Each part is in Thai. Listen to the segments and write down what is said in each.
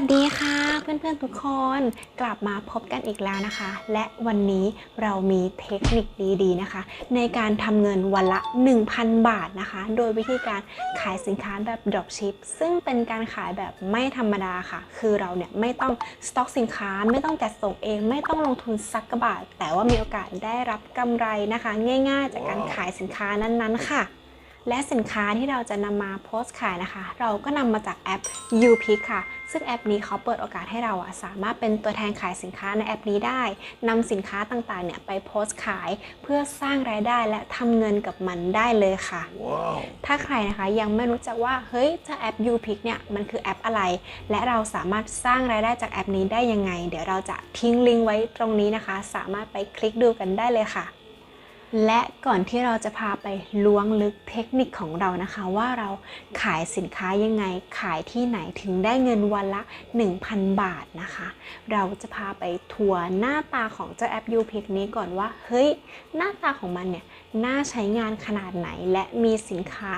วัสดีค่ะเพื่อนๆทุกคนกลับมาพบกันอีกแล้วนะคะ และวันนี้เรามีเทคนิคดีๆนะคะ ในการทำเงินวันละ 1,000 บาทนะคะ โดยวิธีการขายสินค้าแบบ dropship ซึ่งเป็นการขายแบบไม่ธรรมดาค่ะ คือเราเนี่ยไม่ต้องสต็อกสินค้าไม่ต้องจัดส่งเอง ไม่ต้องลงทุนสักกระบาท แต่ว่ามีโอกาสได้รับกำไรนะคะ ง่าย ๆ จากการขายสินค้านั้นๆค่ะ และสินค้าที่เราจะนำมาโพสต์ขายนะคะ เราก็นำมาจากแอป UPick ค่ะ ซึ่งแอปนี้เขาเปิดโอกาสให้เราอะสามารถเป็นตัวแทนขายสินค้าในแอปนี้ได้นำสินค้าต่างๆเนี่ยไปโพสต์ขายเพื่อสร้างรายได้และทำเงินกับมันได้เลยค่ะ Wow. ถ้าใครนะคะยังไม่รู้จักว่าเฮ้ยเจ้าแอป UPick เนี่ยมันคือแอปอะไร และเราสามารถสร้างรายได้จากแอปนี้ได้ยังไง เดี๋ยวเราจะทิ้งลิงก์ไว้ตรงนี้นะคะ สามารถไปคลิกดูกันได้เลยค่ะ และก่อนที่เราจะพาไปล้วงลึกเทคนิคของเรานะคะ ว่าเราขายสินค้ายังไงขายที่ไหนถึงได้เงินวันละ 1,000 บาทนะคะ เราจะพาไปทัวร์หน้าตาของเจ้าแอป UPick นี้ก่อนว่า เฮ้ย หน้าตาของมันเนี่ยน่าใช้งานขนาดไหน และมีสินค้า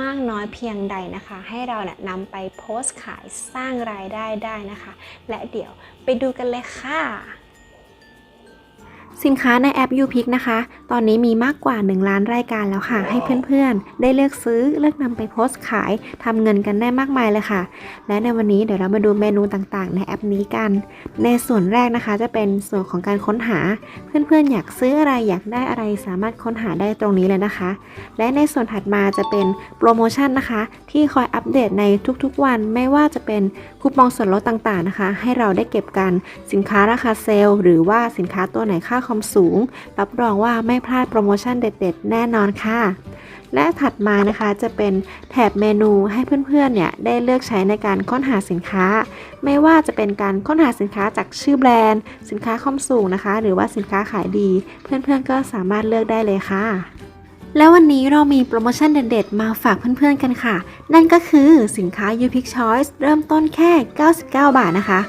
มากน้อยเพียงใดนะคะ ให้เราเนี่ยนำไปโพสต์ขายสร้างรายได้ได้นะคะ และเดี๋ยวไปดูกันเลยค่ะ สินค้าในแอป UPick นะคะ ตอนนี้มีมากกว่า 1 ล้านรายการแล้วค่ะ ให้เพื่อนๆ ได้เลือกซื้อเลือกนำไปโพสต์ขายทำเงินกันได้มากมายเลยค่ะ และในวันนี้เดี๋ยวเรามาดูเมนูต่างๆ ในแอปนี้กัน ในส่วนแรกนะคะ จะเป็นส่วนของการค้นหา เพื่อนๆ อยากซื้ออะไรอยากได้อะไรสามารถค้นหาได้ตรงนี้เลยนะคะ และในส่วนถัดมาจะเป็นโปรโมชั่นนะคะ ที่คอยอัปเดตในทุกๆ วัน ไม่ว่าจะเป็นคูปองส่วนลดต่างๆนะคะ ให้เราได้เก็บกันสินค้าราคาเซลล์หรือว่าสินค้าตัวไหนค่าคอมสูง รับรองว่าไม่พลาดโปรโมชั่นเด็ด ๆ แน่นอนค่ะ และถัดมานะคะจะเป็นแถบเมนูให้เพื่อนๆเนี่ยได้เลือกใช้ในการค้นหาสินค้า ไม่ว่าจะเป็นการค้นหาสินค้าจากชื่อแบรนด์ สินค้าคอมสูงนะคะ หรือว่าสินค้าขายดี เพื่อนๆก็สามารถเลือกได้เลยค่ะแล้ววันนี้เรามีโปรโมชั่นเด็ดๆ มาฝากเพื่อนๆกันค่ะ นั่นก็คือสินค้า u p i c Choice เริ่มต้นแค่ 99 บาทนะคะ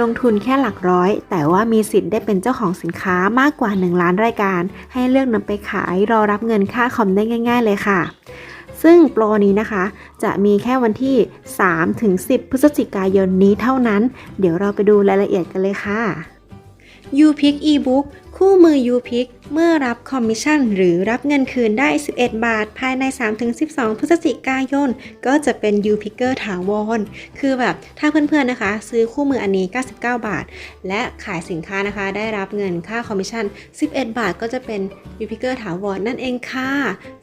ลงทุนแค่หลักร้อย แต่ว่ามีสิทธิ์ได้เป็นเจ้าของสินค้ามากกว่า 1 ล้านรายการ ให้เลือกนำไปขายรอรับเงินค่าคอมได้ง่าย ๆ เลยค่ะ ซึ่งโปรนี้นะคะ จะมีแค่วันที่ 3-10 พฤศจิกายนนี้เท่านั้น เดี๋ยวเราไปดูรายละเอียดกันเลยค่ะ UPick eBook คู่มือ UPick เมื่อรับคอมมิชชั่น หรือรับเงินคืนได้ 11 บาท ภายใน 3-12 พฤศจิกายน ก็จะเป็น UPicker ถาวร คือแบบถ้าเพื่อนๆนะคะ ซื้อคู่มืออันนี้ 99 บาท และขายสินค้านะคะ ได้รับเงินค่าคอมมิชชั่น 11 บาทก็จะเป็น UPicker ถาวรนั่นเองค่ะ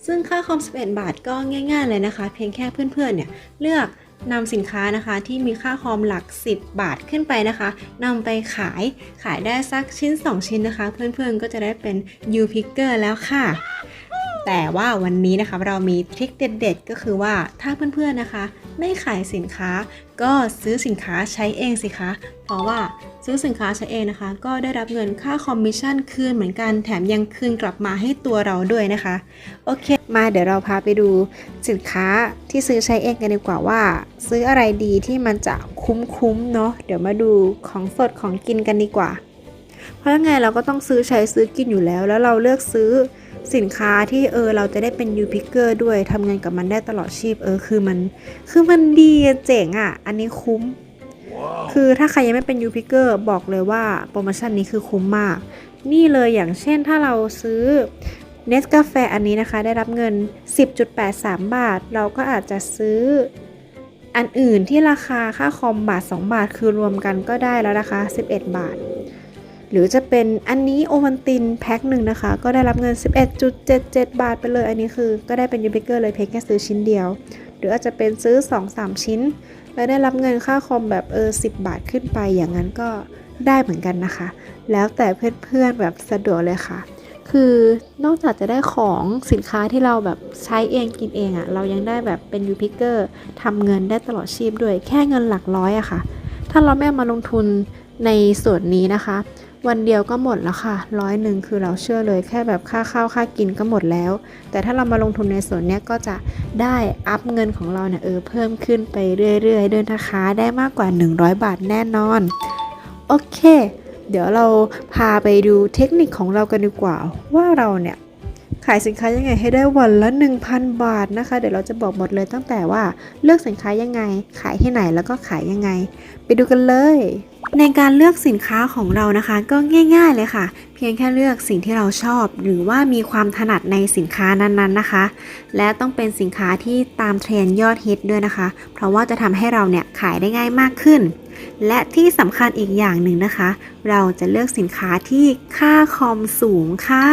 ซึ่งค่าคอม 11 บาทก็ง่าย ๆ เลยนะคะ เพียงแค่เพื่อนๆเนี่ยเลือก นำสินค้านะคะที่มีค่าคอมหลัก 10 บาทขึ้นไปนะคะนำไปขายขายได้สักชิ้น 2 ชิ้นนะคะ เพื่อนๆก็จะได้เป็น U Picker แล้วค่ะ แต่ว่าวันนี้นะคะเรามีทริคเด็ด ๆ ก็คือว่าถ้าเพื่อนๆนะคะ ไม่ขายสินค้า ก็ซื้อสินค้าใช้เองสิคะ เพราะว่าซื้อสินค้าใช้เองนะคะ ก็ได้รับเงินค่าคอมมิชชั่นคืนเหมือนกันแถมยังคืนกลับมาให้ตัวเราด้วยนะคะ โอเค มาเดี๋ยวเราพาไปดูสินค้าที่ซื้อใช้เองกันดีกว่าว่า ซื้ออะไรดีที่มันจะคุ้มๆเนาะเดี๋ยวมาดูของสดของกินกันดีกว่า เพราะยังไงเราก็ต้องซื้อใช้ซื้อกินอยู่แล้ว แล้วเราเลือกซื้อ สินค้าที่เออเราจะได้เป็น u p i c k e r ด้วยทำงานกับมันได้ตลอดชีพเออคือมัน คือมันดีอะเจ๋งอะ่ะ อันนี้คุ้ม Wow. คือถ้าใครยังไม่เป็น u p i c k e r บอกเลยว่าโปรโมชั่นนี้คือคุ้มมาก นี่เลยอย่างเช่นถ้าเราซื้อเนสกาแฟอันนี้นะคะ ได้รับเงิน 10.83 บาท เราก็อาจจะซื้ออันอื่นที่ราคาค่าคอมบาท 2 บาทคือรวมกันก็ได้แล้วนะคะ 11 บาท หรือจะเป็นอันนี้โอวันตินแพ็คหนึ่งนะคะ ก็ได้รับเงิน 11.77 บาทไปเลย อันนี้คือ ก็ได้เป็นยูพิเกอร์เลยเพียงแค่ซื้อชิ้นเดียว หรืออาจจะเป็นซื้อ 2-3 ชิ้น แล้วได้รับเงินค่าคอมแบบเออ10 บาทขึ้นไปอย่างนั้นก็ได้เหมือนกันนะคะ แล้วแต่เพื่อนๆแบบสะดวกเลยค่ะ คือนอกจากจะได้ของสินค้าที่เราแบบใช้เองกินเองอะ่ะ เรายังได้แบบเป็นยูพิเกอร์ทำเงินได้ตลอดชีพด้วย แค่เงินหลักร้อยอะค่ะ ถ้าเราไม่เอามาลงทุนในส่วนนี้นะคะ วันเดียวก็หมดแล้วค่ะร้อยหนึ่งคือเราเชื่อเลยแค่แบบค่าข้าวค่ากินก็หมดแล้ว แต่ถ้าเรามาลงทุนในส่วนนี้ก็จะได้อัพเงินของเราเนี่ยเออเพิ่มขึ้นไปเรื่อยๆด้วยนะคะ ได้มากกว่า 100 บาทแน่นอน โอเค เดี๋ยวเราพาไปดูเทคนิคของเรากันดีกว่าว่าเราเนี่ย ขายสินค้ายังไงให้ได้วันละ 1,000 บาทนะคะ เดี๋ยวเราจะบอกหมดเลยตั้งแต่ว่าเลือกสินค้ายังไง ขายที่ไหนแล้วก็ขายยังไง ไปดูกันเลย ในการเลือกสินค้าของเรานะคะ ก็ง่าย ๆเลยค่ะ เพียงแค่เลือกสิ่งที่เราชอบ หรือว่ามีความถนัดในสินค้านั้นๆนะคะ และต้องเป็นสินค้าที่ตามเทรนยอดฮิตด้วยนะคะ เพราะว่าจะทำให้เราเนี่ยขายได้ง่ายมากขึ้น และที่สำคัญอีกอย่างหนึ่งนะคะ เราจะเลือกสินค้าที่ค่าคอมสูงค่ะ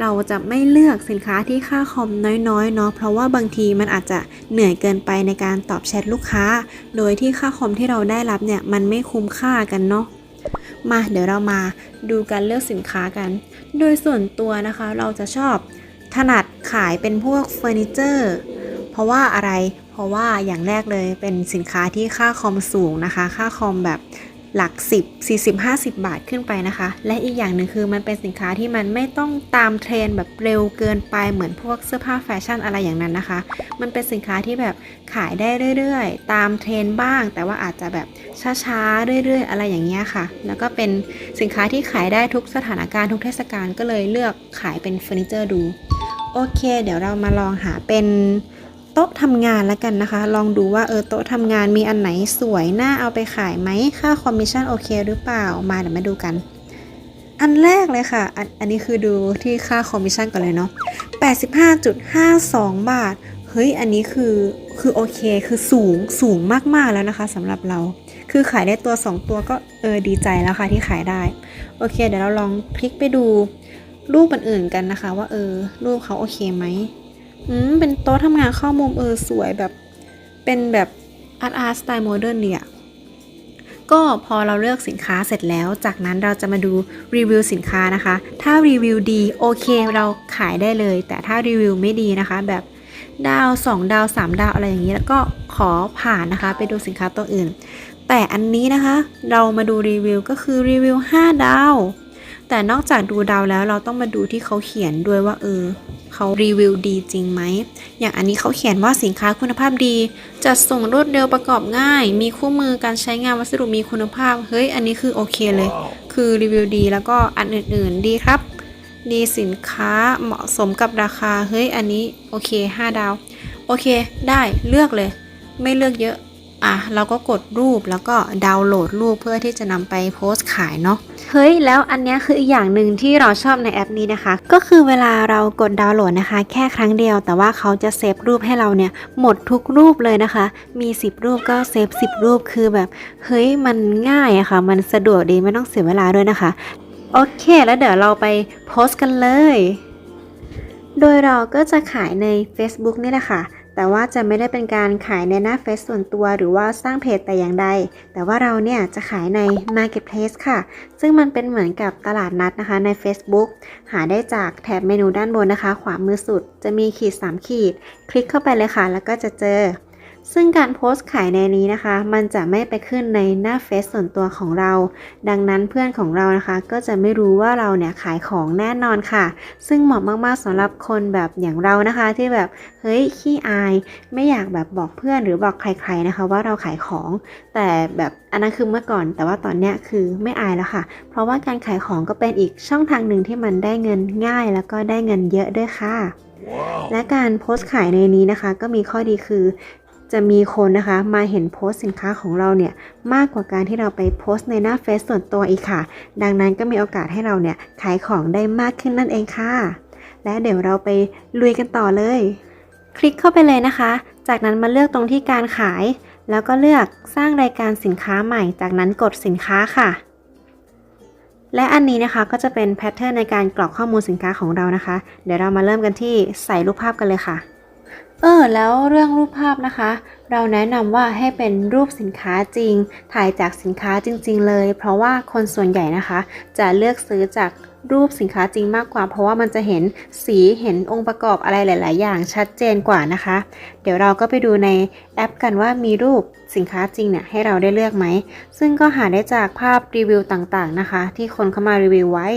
เราจะไม่เลือกสินค้าที่ค่าคอมน้อยๆเนาะเพราะว่าบางทีมันอาจจะเหนื่อยเกินไปในการตอบแชทลูกค้า โดยที่ค่าคอมที่เราได้รับเนี่ยมันไม่คุ้มค่ากันเนาะมาเดี๋ยวเรามาดูการเลือกสินค้ากัน โดยส่วนตัวนะคะเราจะชอบถนัดขายเป็นพวกเฟอร์นิเจอร์ เพราะว่าอะไร ราะว่าอย่างแรกเลยเป็นสินค้าที่ค่าคอมสูงนะคะ ค่าคอมแบบหลัก 10 40 50 บาทขึ้นไปนะคะ และอีกอย่างหนึ่งคือมันเป็นสินค้าที่มันไม่ต้องตามเทรนแบบเร็วเกินไปเหมือนพวกเสื้อผ้าแฟชั่นอะไรอย่างนั้นนะคะ มันเป็นสินค้าที่แบบขายได้เรื่อยๆ ตามเทรนบ้าง แต่ว่าอาจจะแบบช้าๆ เรื่อยๆ อะไรอย่างเงี้ยค่ะ แล้วก็เป็นสินค้าที่ขายได้ทุกสถานการณ์ทุกเทศกาลก็เลยเลือกขายเป็นเฟอร์นิเจอร์ดู โอเค เดี๋ยวเรามาลองหาเป็น ต๊ะทำงานแล้วกันนะคะ ลองดูว่าเออโต๊ะทำงานมีอันไหนสวยน่าเอาไปขายไหมค่าคอมมิชชั่นโอเคหรือเปล่ามาเดี๋ยวมาดูกัน อันแรกเลยค่ะอันอันนี้คือดูที่ค่าคอมมิชชั่นก่อนเลยเนาะ85.52 บาท เฮ้ย อันนี้คือคือโอเค คือสูงสูงมาก ๆ แล้วนะคะสำหรับเรา คือขายได้ตัว 2 ตัวก็เออดีใจแล้วค่ะที่ขายได้ โอเค เดี๋ยวเราลองคลิกไปดูรูปอื่นๆกันนะคะ ว่าเออรูปเขาโอเคไหม อืมเป็นโต๊ะทำงานเข้ามุมเออสวยแบบ เป็นแบบอาร์ตอาร์ตสไตล์โมเดิร์นเนี่ยก็พอเราเลือกสินค้าเสร็จแล้ว จากนั้นเราจะมาดูรีวิวสินค้านะคะ ถ้ารีวิวดีโอเคเราขายได้เลย แต่ถ้ารีวิวไม่ดีนะคะ แบบดาว 2 ดาว 3 ดาวอะไรอย่างนี้ แล้วก็ขอผ่านนะคะ ไปดูสินค้าตัวอื่น แต่อันนี้นะคะ เรามาดูรีวิวก็คือรีวิว 5 ดาว แต่นอกจากดูดาวแล้วเราต้องมาดูที่เขาเขียนด้วยว่าเออ เขารีวิวดีจริงไหม อย่างอันนี้เขาเขียนว่าสินค้าคุณภาพดี จัดส่งรวดเร็วประกอบง่าย มีคู่มือการใช้งานวัสดุมีคุณภาพ เฮ้ย อันนี้คือโอเคเลย คือรีวิวดีแล้วก็อันอื่น ๆ ดีครับ ดีสินค้าเหมาะสมกับราคา เฮ้ย อันนี้โอเค 5 ดาว โอเค ได้ เลือกเลย ไม่เลือกเยอะ อะเราก็กดรูปแล้วก็ดาวน์โหลดรูปเพื่อที่จะนำไปโพสต์ขายเนาะเฮ้ยแล้วอันนี้คืออีกอย่างหนึ่งที่เราชอบในแอปนี้นะคะ ก็คือเวลาเรากดดาวน์โหลดนะคะ แค่ครั้งเดียว แต่ว่าเขาจะเซฟรูปให้เราเนี่ยหมดทุกรูปเลยนะคะ มี 10 รูปก็เซฟ10 รูปคือแบบเฮ้ยมันง่ายอะค่ะ มันสะดวกดีไม่ต้องเสียเวลาด้วยนะคะโอเค แล้วเดี๋ยวเราไปโพสต์กันเลย โดยเราก็จะขายใน Facebook นี่แหละค่ะ แต่ว่าจะไม่ได้เป็นการขายในหน้าเฟซส่วนตัวหรือว่าสร้างเพจแต่อย่างใด แต่ว่าเราเนี่ยจะขายใน Marketplace ค่ะ ซึ่งมันเป็นเหมือนกับตลาดนัดนะคะใน Facebook หาได้จากแถบเมนูด้านบนนะคะ ขวามือสุดจะมีขีด 3 ขีด คลิกเข้าไปเลยค่ะ แล้วก็จะเจอ ซึ่งการโพสต์ขายในนี้นะคะ มันจะไม่ไปขึ้นในหน้าเฟซส่วนตัวของเรา ดังนั้นเพื่อนของเรานะคะ ก็จะไม่รู้ว่าเราเนี่ยขายของแน่นอนค่ะ ซึ่งเหมาะมากๆสำหรับคนแบบอย่างเรานะคะ ที่แบบเฮ้ยขี้อาย ไม่อยากแบบบอกเพื่อนหรือบอกใคร ๆนะคะ ว่าเราขายของ แต่แบบอันนั้นคือเมื่อก่อน แต่ว่าตอนเนี้ยคือไม่อายแล้วค่ะ เพราะว่าการขายของก็เป็นอีกช่องทางหนึ่งที่มันได้เงินง่าย แล้วก็ได้เงินเยอะด้วยค่ะและการโพสต์ขายในนี้นะคะ ก็มีข้อดีคือ จะมีคนนะคะมาเห็นโพสต์สินค้าของเราเนี่ยมากกว่าการที่เราไปโพสต์ในหน้าเฟซส่วนตัวอีกค่ะ ดังนั้นก็มีโอกาสให้เราเนี่ยขายของได้มากขึ้นนั่นเองค่ะ และเดี๋ยวเราไปลุยกันต่อเลย คลิกเข้าไปเลยนะคะ จากนั้นมาเลือกตรงที่การขาย แล้วก็เลือกสร้างรายการสินค้าใหม่ จากนั้นกดสินค้าค่ะ และอันนี้นะคะก็จะเป็นแพทเทิร์นในการกรอกข้อมูลสินค้าของเรานะคะ เดี๋ยวเรามาเริ่มกันที่ใส่รูปภาพกันเลยค่ะ เออแล้วเรื่องรูปภาพนะคะ เราแนะนำว่าให้เป็นรูปสินค้าจริง ถ่ายจากสินค้าจริง ๆ เลย เพราะว่าคนส่วนใหญ่นะคะ จะเลือกซื้อจากรูปสินค้าจริงมากกว่า เพราะว่ามันจะเห็นสีเห็นองค์ประกอบอะไรหลาย ๆ อย่างชัดเจนกว่านะคะ เดี๋ยวเราก็ไปดูในแอปกันว่ามีรูปสินค้าจริงเนี่ยให้เราได้เลือกไหม ซึ่งก็หาได้จากภาพรีวิวต่าง ๆ นะคะ ที่คนเข้ามารีวิวไว้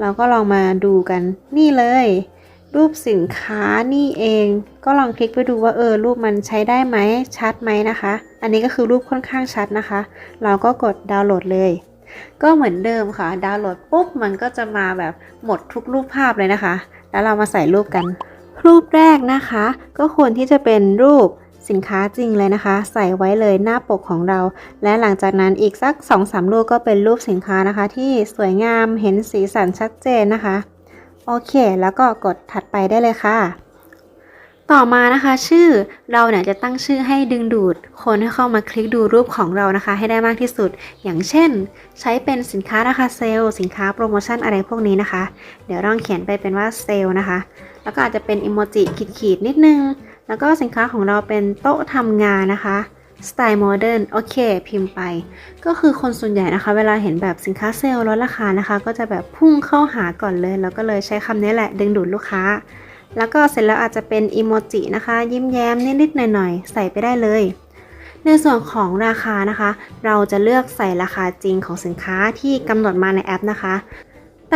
เราก็ลองมาดูกันนี่เลย รูปสินค้านี่เอง ก็ลองคลิกไปดูว่าเออรูปมันใช้ได้ไหมชัดไหมนะคะ อันนี้ก็คือรูปค่อนข้างชัดนะคะ เราก็กดดาวน์โหลดเลย ก็เหมือนเดิมค่ะ ดาวน์โหลดปุ๊บมันก็จะมาแบบหมดทุกรูปภาพเลยนะคะ แล้วเรามาใส่รูปกัน รูปแรกนะคะ ก็ควรที่จะเป็นรูปสินค้าจริงเลยนะคะ ใส่ไว้เลยหน้าปกของเรา และหลังจากนั้นอีกสัก 2-3 รูปก็เป็นรูปสินค้านะคะ ที่สวยงามเห็นสีสันชัดเจนนะคะ โอเค แล้วก็กดถัดไปได้เลยค่ะ ต่อมานะคะ ชื่อเราเนี่ยจะตั้งชื่อให้ดึงดูด คนให้เข้ามาคลิกดูรูปของเรานะคะ ให้ได้มากที่สุด อย่างเช่น ใช้เป็นสินค้าราคาเซลล์สินค้าโปรโมชั่นอะไรพวกนี้นะคะ เดี๋ยวลองเขียนไปเป็นว่าเซลล์นะคะ แล้วก็อาจจะเป็นอิโมจิขีดๆนิดนึง แล้วก็สินค้าของเราเป็นโต๊ะทำงานนะคะ สไตล์โมเดิร์นโอเคพิมพ์ไป ก็คือคนส่วนใหญ่นะคะ เวลาเห็นแบบสินค้าเซลล์ลดราคานะคะ ก็จะแบบพุ่งเข้าหาก่อนเลย แล้วก็เลยใช้คำนี้แหละ ดึงดูดลูกค้า แล้วก็เสร็จแล้วอาจจะเป็นอิโมจินะคะ ยิ้มแย้มนิดๆหน่อยๆ ใส่ไปได้เลย ในส่วนของราคานะคะ เราจะเลือกใส่ราคาจริงของสินค้าที่กำหนดมาในแอปนะคะ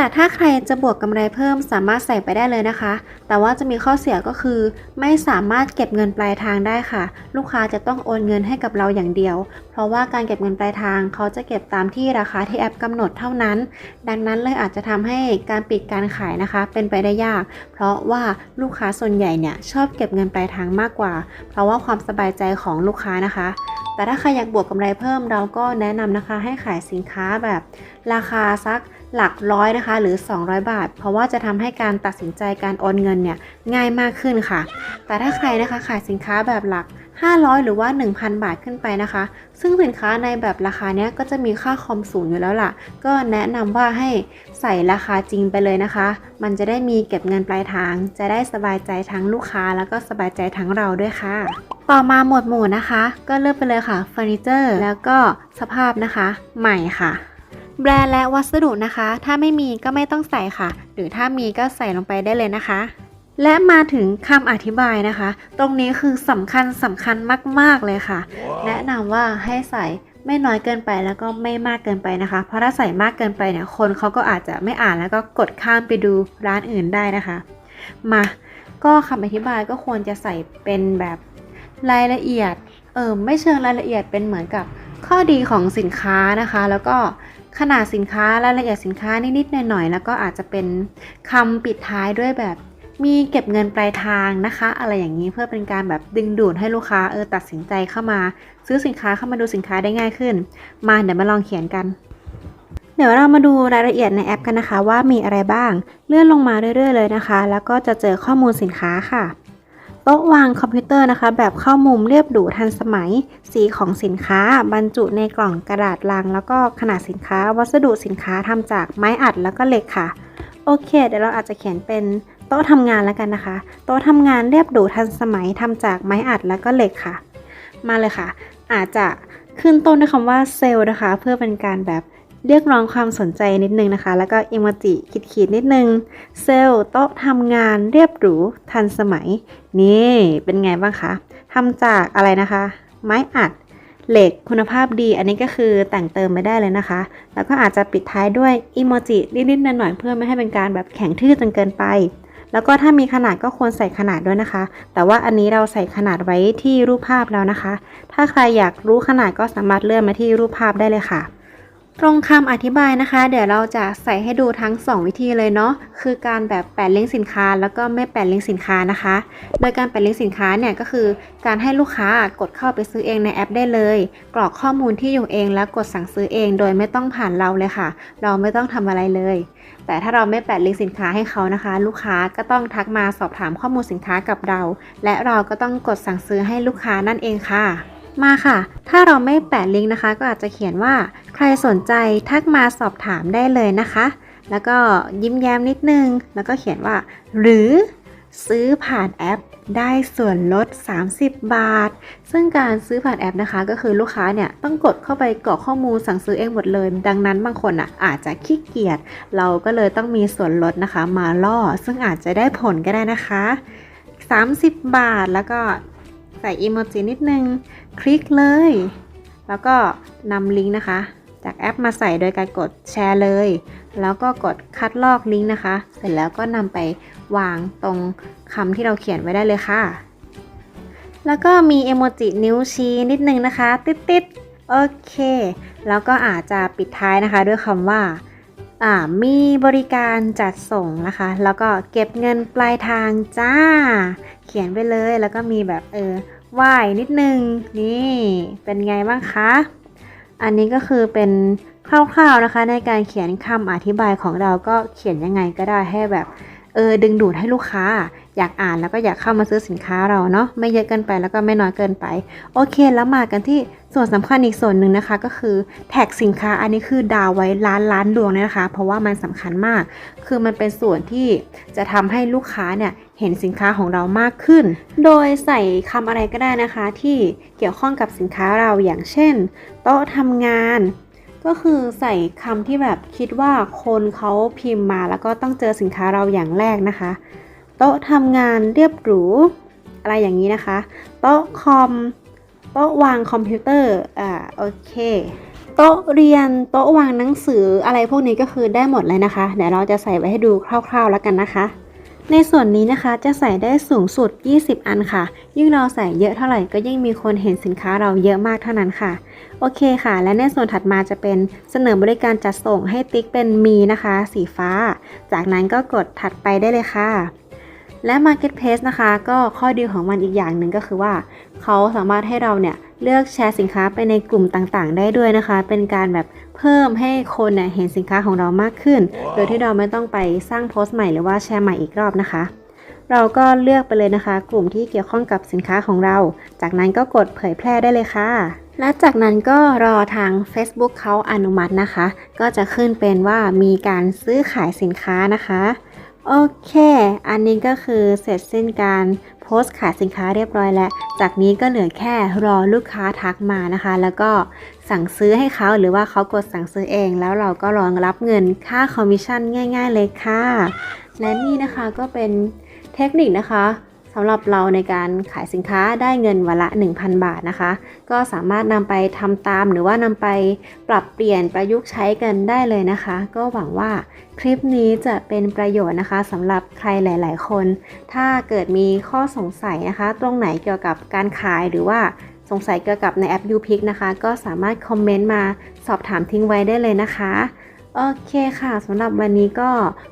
แต่ถ้าใครจะบวกกำไรเพิ่มสามารถใส่ไปได้เลยนะคะ แต่ว่าจะมีข้อเสียก็คือ ไม่สามารถเก็บเงินปลายทางได้ค่ะ ลูกค้าจะต้องโอนเงินให้กับเราอย่างเดียว เพราะว่าการเก็บเงินปลายทางเขาจะเก็บตามที่ราคาที่แอปกำหนดเท่านั้น ดังนั้นเลยอาจจะทำให้การปิดการขายนะคะ เป็นไปได้ยาก เพราะว่าลูกค้าส่วนใหญ่เนี่ยชอบเก็บเงินปลายทางมากกว่า เพราะว่าความสบายใจของลูกค้านะคะแต่ถ้าใครอยากบวกกำไรเพิ่มเราก็แนะนำนะคะให้ขายสินค้าแบบราคาสัก หลักร้อยนะคะหรือ 200 บาท เพราะว่าจะทำให้การตัดสินใจการโอนเงินเนี่ยง่ายมากขึ้นค่ะ แต่ถ้าใครนะคะขายสินค้าแบบหลัก 500 หรือว่า 1,000 บาทขึ้นไปนะคะ ซึ่งสินค้าในแบบราคาเนี้ยก็จะมีค่าคอมสูงอยู่แล้วล่ะ ก็แนะนำว่าให้ใส่ราคาจริงไปเลยนะคะ มันจะได้มีเก็บเงินปลายทาง จะได้สบายใจทั้งลูกค้า แล้วก็สบายใจทั้งเราด้วยค่ะต่อมาหมวดหมู่นะคะ ก็เลือกไปเลยค่ะเฟอร์นิเจอร์แล้วก็สภาพนะคะ ใหม่ค่ะ แบรนด์และวัสดุนะคะ ถ้าไม่มีก็ไม่ต้องใส่ค่ะ หรือถ้ามีก็ใส่ลงไปได้เลยนะคะ และมาถึงคำอธิบายนะคะ ตรงนี้คือสำคัญสำคัญมาก ๆ เลยค่ะแนะนำว่าให้ใส่ไม่น้อยเกินไปแล้วก็ไม่มากเกินไปนะคะ เพราะถ้าใส่มากเกินไปเนี่ยคนเขาก็อาจจะไม่อ่านแล้วก็กดข้ามไปดูร้านอื่นได้นะคะ มาก็คำอธิบายก็ควรจะใส่เป็นแบบรายละเอียดเออไม่เชิงรายละเอียดเป็นเหมือนกับข้อดีของสินค้านะคะ แล้วก็ ขนาดสินค้ารายละเอียดสินค้านิดๆหน่อยๆแล้วก็อาจจะเป็นคำปิดท้ายด้วยแบบมีเก็บเงินปลายทางนะคะ อะไรอย่างนี้เพื่อเป็นการแบบดึงดูดให้ลูกค้าเออตัดสินใจเข้ามา ซื้อสินค้าเข้ามาดูสินค้าได้ง่ายขึ้น มาเดี๋ยวมาลองเขียนกัน เดี๋ยวเรามาดูรายละเอียดในแอปกันนะคะ ว่ามีอะไรบ้าง เลื่อนลงมาเรื่อย ๆ เลยนะคะ แล้วก็จะเจอข้อมูลสินค้าค่ะ ต๊ะวางคอมพิวเตอร์นะคะ แบบเข้ามุมเรียบหรูทันสมัย สีของสินค้า บรรจุในกล่องกระดาษลัง แล้วก็ขนาดสินค้า วัสดุสินค้าทำจากไม้อัดแล้วก็เหล็กค่ะ โอเค เดี๋ยวเราอาจจะเขียนเป็นโต๊ะทำงานแล้วกันนะคะ โต๊ะทำงานเรียบหรูทันสมัยทำจากไม้อัดแล้วก็เหล็กค่ะ มาเลยค่ะ อาจจะขึ้นต้นด้วยคำว่าเซลล์นะคะ เพื่อเป็นการแบบ เรียกร้องความสนใจนิดนึงนะคะ แล้วก็อิโมจิขีดๆนิดนึง เซลล์โต๊ะทำงานเรียบหรูทันสมัย นี่เป็นไงบ้างคะทำจากอะไรนะคะ ไม้อัดเหล็กคุณภาพดีอันนี้ก็คือแต่งเติมไม่ได้เลยนะคะ แล้วก็อาจจะปิดท้ายด้วยอิโมจินิดๆหน่อยๆเพื่อไม่ให้เป็นการแบบแข็งทื่อจนเกินไป แล้วก็ถ้ามีขนาดก็ควรใส่ขนาดด้วยนะคะ แต่ว่าอันนี้เราใส่ขนาดไว้ที่รูปภาพแล้วนะคะ ถ้าใครอยากรู้ขนาดก็สามารถเลื่อนมาที่รูปภาพได้เลยค่ะ ตรงคำอธิบายนะคะ เดี๋ยวเราจะใส่ให้ดูทั้ง 2 วิธีเลยเนาะคือการแบบแปะลิงก์สินค้า แล้วก็ไม่แปะลิงก์สินค้านะคะ โดยการแปะลิงก์สินค้าเนี่ยก็คือ การให้ลูกค้ากดเข้าไปซื้อเองในแอปได้เลย กรอกข้อมูลที่อยู่เองแล้วกดสั่งซื้อเอง โดยไม่ต้องผ่านเราเลยค่ะ เราไม่ต้องทำอะไรเลย แต่ถ้าเราไม่แปะลิงก์สินค้าให้เขานะคะ ลูกค้าก็ต้องทักมาสอบถามข้อมูลสินค้ากับเรา และเราก็ต้องกดสั่งซื้อให้ลูกค้านั่นเองค่ะ มาค่ะ ถ้าเราไม่แปะลิงก์นะคะ ก็อาจจะเขียนว่าใครสนใจทักมาสอบถามได้เลยนะคะ แล้วก็ยิ้มแย้มนิดนึง แล้วก็เขียนว่า หรือซื้อผ่านแอปได้ส่วนลด 30 บาท ซึ่งการซื้อผ่านแอปนะคะ ก็คือลูกค้าเนี่ยต้องกดเข้าไปกรอกข้อมูลสั่งซื้อเองหมดเลย ดังนั้นบางคนอะอาจจะขี้เกียจ เราก็เลยต้องมีส่วนลดนะคะ มาล่อ ซึ่งอาจจะได้ผลก็ได้นะคะ 30 บาทแล้วก็ใส่อีโมจินิดนึง คลิกเลย แล้วก็นำลิงก์นะคะ จากแอปมาใส่โดยการกดแชร์เลย แล้วก็กดคัดลอกลิงก์นะคะ เสร็จแล้วก็นำไปวางตรงคำที่เราเขียนไว้ได้เลยค่ะ แล้วก็มีเอโมจินิ้วชี้นิดนึงนะคะ ติดๆโอเค แล้วก็อาจจะปิดท้ายนะคะ ด้วยคำว่าามีบริการจัดส่งนะคะ แล้วก็เก็บเงินปลายทางจ้า เขียนไปเลยแล้วก็มีแบบเออ ว่ายนิดนึง นี่เป็นไงบ้างคะ อันนี้ก็คือเป็นคร่าวๆนะคะ ในการเขียนคำอธิบายของเราก็เขียนยังไงก็ได้ให้แบบเออดึงดูดให้ลูกค้า อยากอ่านแล้วก็อยากเข้ามาซื้อสินค้าเราเนาะไม่เยอะเกินไปแล้วก็ไม่น้อยเกินไป โอเคแล้วมากันที่ ส่วนสำคัญอีกส่วนหนึ่งนะคะก็คือแท็กสินค้าอันนี้คือดาวไว้ล้านล้านดวงเลยนะคะ เพราะว่ามันสำคัญมาก คือมันเป็นส่วนที่จะทำให้ลูกค้าเนี่ยเห็นสินค้าของเรามากขึ้น โดยใส่คำอะไรก็ได้นะคะ ที่เกี่ยวข้องกับสินค้าเราอย่างเช่น โต๊ะทำงาน ก็คือใส่คำที่แบบคิดว่าคนเขาพิมพ์มาแล้วก็ต้องเจอสินค้าเราอย่างแรกนะคะ โต๊ะทำงานเรียบหรูอะไรอย่างนี้นะคะ โต๊ะคอม โต๊ะวางคอมพิวเตอร์ อ่า โอเค โต๊ะเรียน โต๊ะวางหนังสืออะไรพวกนี้ก็คือได้หมดเลยนะคะ เดี๋ยวเราจะใส่ไว้ให้ดูคร่าวๆแล้วกันนะคะ ในส่วนนี้นะคะจะใส่ได้สูงสุด 20 อันค่ะ ยิ่งเราใส่เยอะเท่าไหร่ก็ยิ่งมีคนเห็นสินค้าเราเยอะมากเท่านั้นค่ะ โอเคค่ะ และในส่วนถัดมาจะเป็นเสนอบริการจัดส่งให้ติ๊กเป็นมีนะคะ สีฟ้า จากนั้นก็กดถัดไปได้เลยค่ะและ Marketplace นะคะ ก็ข้อดีของมันอีกอย่างหนึ่งก็คือว่า เขาสามารถให้เราเนี่ยเลือกแชร์สินค้าไปในกลุ่มต่างๆ ได้ด้วยนะคะ เป็นการแบบเพิ่มให้คนเนี่ยเห็นสินค้าของเรามากขึ้น โดยที่เราไม่ต้องไปสร้างโพสต์ใหม่หรือว่าแชร์ใหม่อีกรอบนะคะ เราก็เลือกไปเลยนะคะ กลุ่มที่เกี่ยวข้องกับสินค้าของเรา จากนั้นก็กดเผยแพร่ได้เลยค่ะ และจากนั้นก็รอทาง Facebook เขาอนุมัตินะคะ ก็จะขึ้นเป็นว่ามีการซื้อขายสินค้านะคะโอเค อันนี้ก็คือเสร็จสิ้นการ โพสต์ขายสินค้าเรียบร้อยแล้ว จากนี้ก็เหลือแค่รอลูกค้าทักมานะคะ แล้วก็สั่งซื้อให้เขาหรือว่าเขากดสั่งซื้อเอง แล้วเราก็รองรับเงินค่าคอมมิชชั่นง่าย ๆ เลยค่ะ และนี่นะคะก็เป็นเทคนิคนะคะำหรับเราในการขายสินค้าได้เงินวันละ 1,000 บาทนะคะ ก็สามารถนำไปทำตามหรือว่านำไปปรับเปลี่ยนประยุกต์ใช้กันได้เลยนะคะ ก็หวังว่าคลิปนี้จะเป็นประโยชน์นะคะสำหรับใครหลาย ๆ คน ถ้าเกิดมีข้อสงสัยนะคะ ตรงไหนเกี่ยวกับการขายหรือว่าสงสัยเกี่ยวกับในแอป u p i c นะคะ ก็สามารถคอมเมนต์มาสอบถามทิ้งไว้ได้เลยนะคะ โอเคค่ะสำหรับวันนี้ก็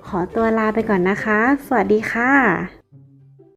ขอตัวลาไปก่อนนะคะ สวัสดีค่ะ